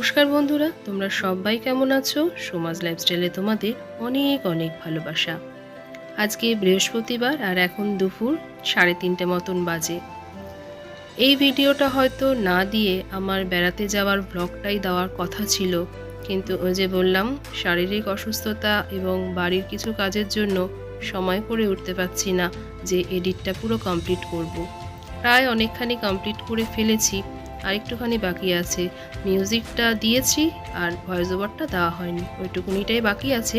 নমস্কার বন্ধুরা, তোমরা সবাই কেমন আছো? সমাজ লাইফস্টাইলে তোমাদের অনেক অনেক ভালোবাসা। আজকে বৃহস্পতিবার আর এখন দুপুর সাড়ে তিনটে মতন বাজে। এই ভিডিওটা হয়তো না দিয়ে আমার বেড়াতে যাওয়ার ব্লগটাই দেওয়ার কথা ছিল, কিন্তু ওই যে বললাম, শারীরিক অসুস্থতা এবং বাড়ির কিছু কাজের জন্য সময় করে উঠতে পারছি না যে এডিটটা পুরো কমপ্লিট করব। প্রায় অনেকখানি কমপ্লিট করে ফেলেছি আর একটুখানি বাকি আছে। মিউজিকটা দিয়েছি আর ভয়েস ওভারটা দেওয়া হয়নি। ওইটুকুনিটাই বাকি আছে।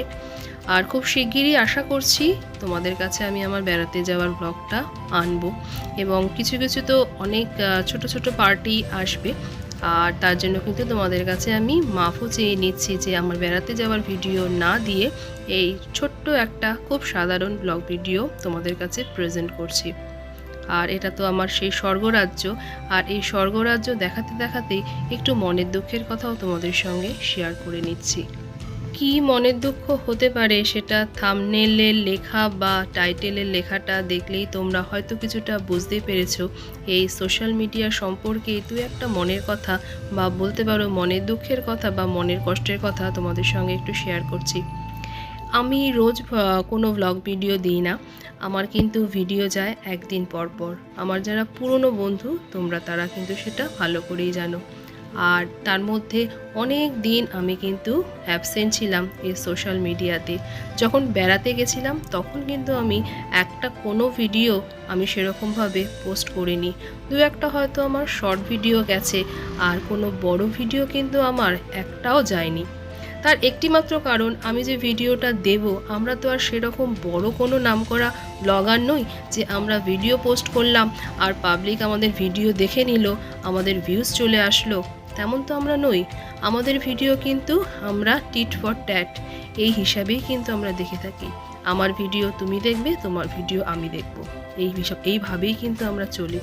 আর খুব শিগগিরই আশা করছি তোমাদের কাছে আমি আমার বেড়াতে যাওয়ার ব্লগটা আনব। এবং কিছু কিছু তো অনেক ছোট ছোট পার্টি আসবে। আর তার জন্য কিন্তু তোমাদের কাছে আমি মাফও চেয়ে নিচ্ছি যে আমার বেড়াতে যাওয়ার ভিডিও না দিয়ে এই ছোট্ট একটা খুব সাধারণ ব্লগ ভিডিও তোমাদের কাছে প্রেজেন্ট করছি। আর এটা তো আমার সেই স্বর্গরাজ্য। আর এই স্বর্গরাজ্য দেখাতে দেখাতেই একটু মনের দুঃখের কথাও তোমাদের সঙ্গে শেয়ার করে নিচ্ছি। কি মনের দুঃখ হতে পারে সেটা থামনেলের লেখা বা টাইটেলের লেখাটা দেখলেই তোমরা হয়তো কিছুটা বুঝতে পেরেছ। এই সোশ্যাল মিডিয়া সম্পর্কে দু একটা মনের কথা বা বলতে পারো মনের দুঃখের কথা বা মনের কষ্টের কথা তোমাদের সঙ্গে একটু শেয়ার করছি। আমি রোজ কোনো ব্লগ ভিডিও দিই না। আমার কিন্তু ভিডিও যায় একদিন পর পর। আমার যারা পুরনো বন্ধু, তোমরা তারা কিন্তু সেটা ভালো করেই জানো। আর তার মধ্যে অনেক দিন আমি কিন্তু অ্যাবসেন্ট ছিলাম এই সোশ্যাল মিডিয়াতে যখন বেড়াতে গেছিলাম, তখন কিন্তু আমি একটা কোনো ভিডিও আমি সেরকমভাবে পোস্ট করিনি। দু একটা হয়তো আমার শর্ট ভিডিও গেছে, আর কোনো বড় ভিডিও কিন্তু আমার একটাও যায়নি। তার একটিমাত্র কারণ, আমি যে ভিডিওটা দেব, আমরা তো আর সেরকম বড় কোনো নামকরা ব্লগার নই যে আমরা ভিডিও পোস্ট করলাম আর পাবলিক আমাদের ভিডিও দেখে নিল, আমাদের ভিউজ চলে আসলো। তেমন তো আমরা নই। আমাদের ভিডিও কিন্তু আমরা টিট ফর ট্যাট এই হিসাবেই কিন্তু আমরা দেখে থাকি। আমার ভিডিও তুমি দেখবে, তোমার ভিডিও আমি দেখব। এই হিসাব এইভাবেই কিন্তু আমরা চলি।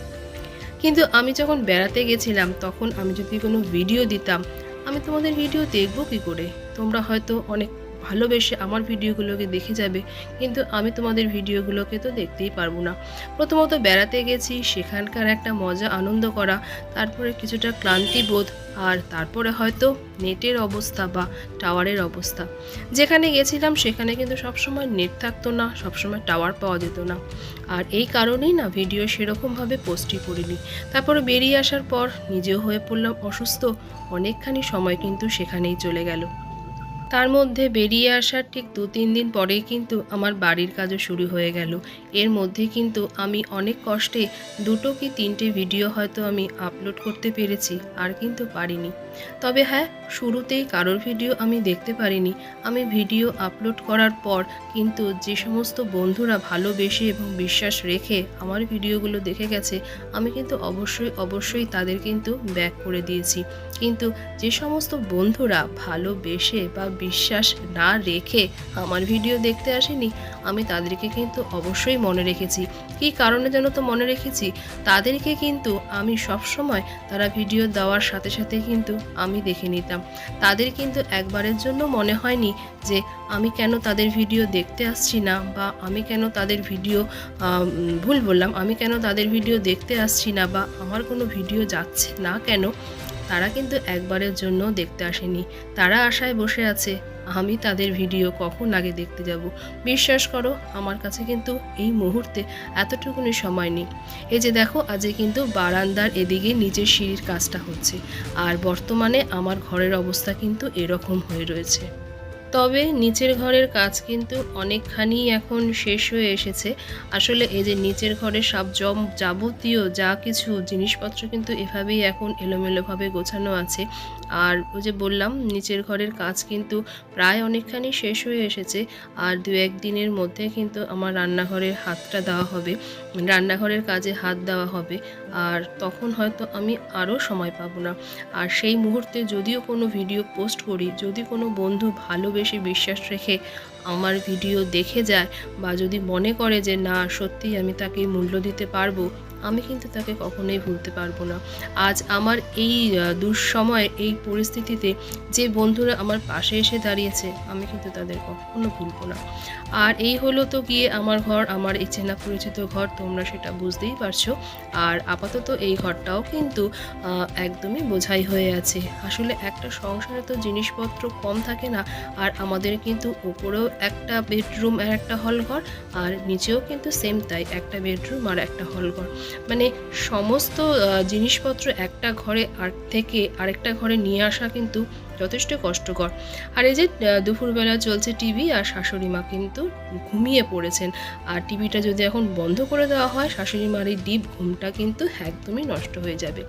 কিন্তু আমি যখন বেড়াতে গেছিলাম, তখন আমি যদি কোনো ভিডিও দিতাম আমি তোমাদের ভিডিও দেখব কি করে? তোমরা হয়তো অনেক ভালোবেসে আমার ভিডিওগুলোকে দেখে যাবে, কিন্তু আমি তোমাদের ভিডিওগুলোকে তো দেখতেই পারব না। প্রথমত বেড়াতে গেছি, সেখানকার একটা মজা আনন্দ করা, তারপরে কিছুটা ক্লান্তি বোধ, আর তারপরে হয়তো নেটের অবস্থা বা টাওয়ারের অবস্থা। যেখানে গেছিলাম, সেখানে কিন্তু সবসময় নেট থাকতো না, সবসময় টাওয়ার পাওয়া যেত না। আর এই কারণেই না ভিডিও সেরকমভাবে পোস্টই করিনি। তারপরে বেরিয়ে আসার পর নিজেও হয়ে পড়লাম অসুস্থ, অনেকখানি সময় কিন্তু সেখানেই চলে গেল। তার মধ্যে বেরিয়ে আসার ঠিক দু তিন দিন পরেই কিন্তু আমার বাড়ির কাজও শুরু হয়ে গেল। এর মধ্যে কিন্তু আমি অনেক কষ্টে দুটো কি তিনটে ভিডিও হয়তো আমি আপলোড করতে পেরেছি, আর কিন্তু পারিনি। তবে হ্যাঁ শুরুতেই কারোর ভিডিও আমি দেখতে পারিনি। আমি ভিডিও আপলোড করার পর কিন্তু যে সমস্ত বন্ধুরা ভালোবেসে এবং বিশ্বাস রেখে আমার ভিডিওগুলো দেখে গেছে, আমি কিন্তু অবশ্যই অবশ্যই তাদের কিন্তু ব্যাক করে দিয়েছি। কিন্তু যে সমস্ত বন্ধুরা ভালোবেসে বা বিশ্বাস না রেখে আমার ভিডিও দেখতে আসেনি, আমি তাদেরকে কিন্তু অবশ্যই মনে রেখেছি। কী কারণে যেন তো মনে রেখেছি? তাদেরকে কিন্তু আমি সব সময় তারা ভিডিও দেওয়ার সাথে সাথে কিন্তু আমি দেখে নিতাম। তাদের কিন্তু একবারের জন্য মনে হয়নি যে আমি কেন তাদের ভিডিও দেখতে আসছি না বা আমি কেন তাদের ভিডিও ভুল বললাম, আমি কেন তাদের ভিডিও দেখতে আসছি না বা আমার কোনো ভিডিও যাচ্ছে না কেন? তারা কিন্তু একবারের জন্য দেখতে আসেনি। তারা আশায় বসে আছে, আমি তাদের ভিডিও কখন আগে দেখতে যাব? বিশ্বাস করো, আমার কাছে কিন্তু এই মুহূর্তে এতটুকুনি সময় নেই। এই যে দেখো, আজকে কিন্তু বারান্দার এদিকে নিজের সিঁড়ির কাজটা হচ্ছে। আর বর্তমানে আমার ঘরের অবস্থা কিন্তু এরকম হয়ে রয়েছে। তবে নিচের ঘরের কাজ কিন্তু অনেকখানি এখন শেষ হয়ে এসেছে। আসলে এই যে নিচের ঘরে সব জম, যাবতীয় যা কিছু জিনিসপত্র কিন্তু এভাবেই এখন এলোমেলোভাবে গোছানো আছে। আর ওই যে বললাম, নিচের ঘরের কাজ কিন্তু প্রায় অনেকখানি শেষ হয়ে এসেছে। আর দু এক দিনের মধ্যে কিন্তু আমার রান্নাঘরের হাতটা দেওয়া হবে। রান্নাঘরের কাজে হাত দেওয়া হবে। আর তখন হয়তো আমি আরও সময় পাবো না। আর সেই মুহূর্তে যদিও কোনো ভিডিও পোস্ট করি, যদি কোনো বন্ধু ভালোবেসে বিশ্বাস রেখে আমার ভিডিও দেখে যায় বা যদি মনে করে যে না, সত্যিই আমি তাকে মূল্য দিতে পারব, আমি কিন্তু তাকে কখনোই ভুলতে পারব না। আজ আমার এই দুঃসময় এই পরিস্থিতিতে যে বন্ধুরা আমার পাশে এসে দাঁড়িয়েছে, আমি কিন্তু তাদের কখনো ভুলবো না। আর এই হলো তো গিয়ে আমার ঘর, আমার এই চেনা পরিচিত ঘর, তোমরা সেটা বুঝতেই পারছ। আর আপাতত এই ঘরটাও কিন্তু একদমই বোঝাই হয়ে আছে। আসলে একটা সংসারে তো জিনিসপত্র কম থাকে না, আর আমাদের কিন্তু ওপরেও একটা বেডরুম আর একটা হল ঘর আর নিচেও কিন্তু সেম তাই, একটা বেডরুম আর একটা হল ঘর মানে সমস্ত জিনিসপত্র একটা ঘরে আর থেকে আরেকটা ঘরে নিয়ে আসা কিন্তু যথেষ্ট কষ্টকর। আর এই যে দুপুরবেলা চলছে টিভি আর শাশুড়ি মা কিন্তু ঘুমিয়ে পড়েছেন। আর টিভিটা যদি এখন বন্ধ করে দেওয়া হয়, শাশুড়ি মার এই ডিপ ঘুমটা কিন্তু একদমই নষ্ট হয়ে যাবে।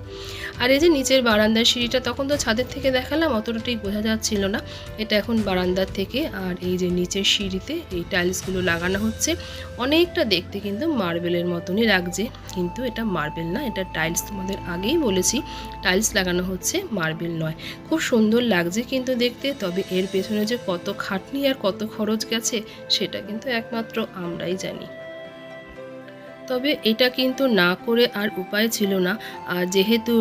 আর এই যে, নিচের বারান্দার সিঁড়িটা তখন তো ছাদের থেকে দেখালাম, অতটা ঠিক বোঝা যাচ্ছিল না। এটা এখন বারান্দার থেকে আর এই যে, নিচের সিঁড়িতে এই টাইলসগুলো লাগানো হচ্ছে। অনেকটা দেখতে কিন্তু মার্বেলের মতনই লাগছে, কিন্তু এটা মার্বেল না, এটা টাইলস তোমাদের আগেই বলেছি। টাইলস লাগানো হচ্ছে মার্বেল নয়। খুব সুন্দর লাগছে কিন্তু দেখতে, তবে এর পেছনে যে কত খাটনি আর কত খরচ গেছে, সেটা কিন্তু একমাত্র আমরাই জানি। তবে এটা কিন্তু না করে আর উপায় ছিল না। আর যেহেতু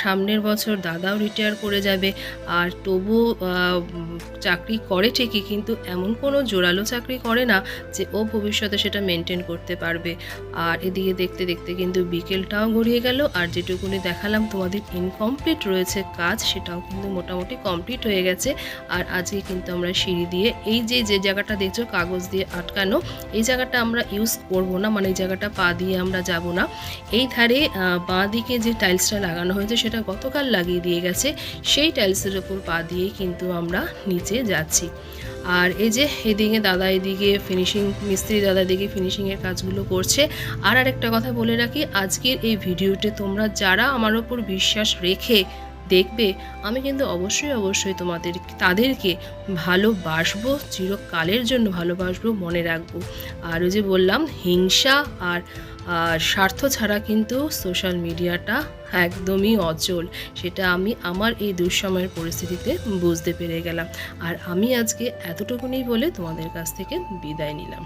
সামনের বছর দাদাও রিটায়ার করে যাবে, আর তবু চাকরি করে ঠিকই, কিন্তু এমন কোনো জোরালো চাকরি করে না যে ও ভবিষ্যতে সেটা মেনটেন করতে পারবে। আর এদিকে দেখতে দেখতে কিন্তু বিকেলটাও গড়িয়ে গেল, আর যেটুকুনি দেখালাম তোমাদের ইনকমপ্লিট রয়েছে কাজ, সেটাও কিন্তু মোটামুটি কমপ্লিট হয়ে গেছে। আর আজকে কিন্তু আমরা সিঁড়ি দিয়ে এই যে যে জায়গাটা দেখছ, কাগজ দিয়ে আটকানো, এই জায়গাটা আমরা ইউজ করব না মানে এই জায়গাটা দিয়ে আমরা যাব না। এই ধারে বাঁ দিকে যে টাইলসটা লাগানো হয়েছে, সেটা গতকাল লাগিয়ে দিয়ে গেছে। সেই টাইলসের ওপর পা দিয়েই কিন্তু আমরা নিচে যাচ্ছি। আর এই যে এদিকে দাদা, এদিকে ফিনিশিং মিস্ত্রি দাদা, এদিকে ফিনিশিংয়ের কাজগুলো করছে। আর আরেকটা কথা বলে রাখি, আজকের এই ভিডিওতে তোমরা যারা আমার ওপর বিশ্বাস রেখে দেখবে, আমি কিন্তু অবশ্যই অবশ্যই তোমাদের, তাদেরকে ভালোবাসবো চিরকালের জন্য ভালোবাসবো মনে রাখব। আর ওই যে বললাম, হিংসা আর স্বার্থ ছাড়া কিন্তু সোশ্যাল মিডিয়াটা একদমই অচল। সেটা আমি আমার এই দুঃসময়ের পরিস্থিতিতে বুঝতে পেরে গেলাম। আর আমি আজকে এতটুকুনি বলে তোমাদের কাছ থেকে বিদায় নিলাম।